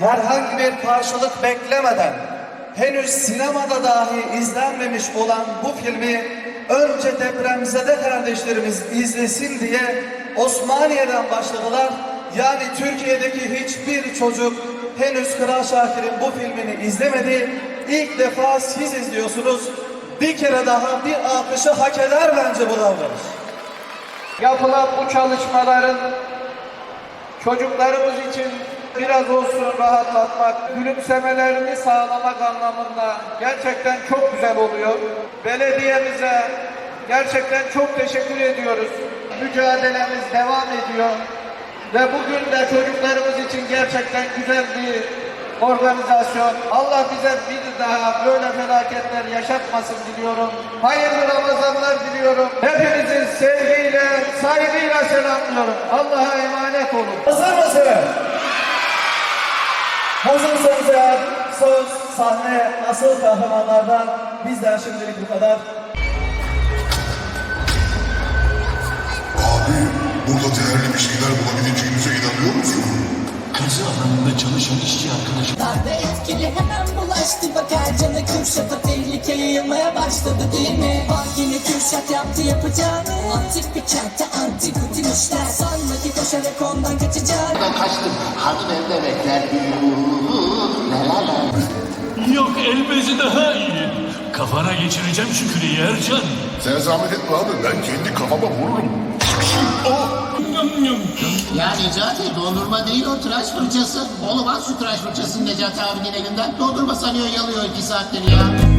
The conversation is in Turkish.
herhangi bir karşılık beklemeden henüz sinemada dahi izlenmemiş olan bu filmi önce depremzede kardeşlerimiz izlesin diye Osmaniye'den başladılar. Yani Türkiye'deki hiçbir çocuk henüz Kral Şakir'in bu filmini izlemedi. İlk defa siz izliyorsunuz. Bir kere daha bir alkışı hak eder bence bu davranış. Yapılan bu çalışmaların çocuklarımız için biraz olsun rahatlatmak, gülümsemelerini sağlamak anlamında gerçekten çok güzel oluyor. Belediyemize gerçekten çok teşekkür ediyoruz. Mücadelemiz devam ediyor. Ve bugün de çocuklarımız için gerçekten güzel bir organizasyon. Allah bize bir daha böyle felaketler yaşatmasın diliyorum. Hayırlı Ramazanlar diliyorum. Hepinizi sevgiyle, saygıyla selamlıyorum. Allah'a emanet olun. Hazır mısın? Hazırsanız eğer söz, sahne, asıl kahramanlardan bizden şimdilik bu kadar. Abi burada değerli bir şeyler bulabileceğimize inanıyor musun? Kazı alanında çalışan işçi arkadaşım. Darbe etkili hemen bulaştı Bak Ercan'ı Kürşat'a tehlike yayılmaya başladı değil mi? Bak yine Kürşat yaptı yapacağını Antik bir kentte antik rutin işler Sanma ki koşarak ondan kaçacak Ben kaçtım. Hanım evde bekler. Uuu, elbezi daha iyi. Kafana geçireceğim şu küreği Ercan. Sen zahmet etme abi ben kendi kafama vururum. Oh! Ya Necati dondurma değil o tıraş fırçası. Oğlum al şu tıraş fırçasını Necati abinin elinden. Dondurma sanıyor yalıyor iki saattir ya.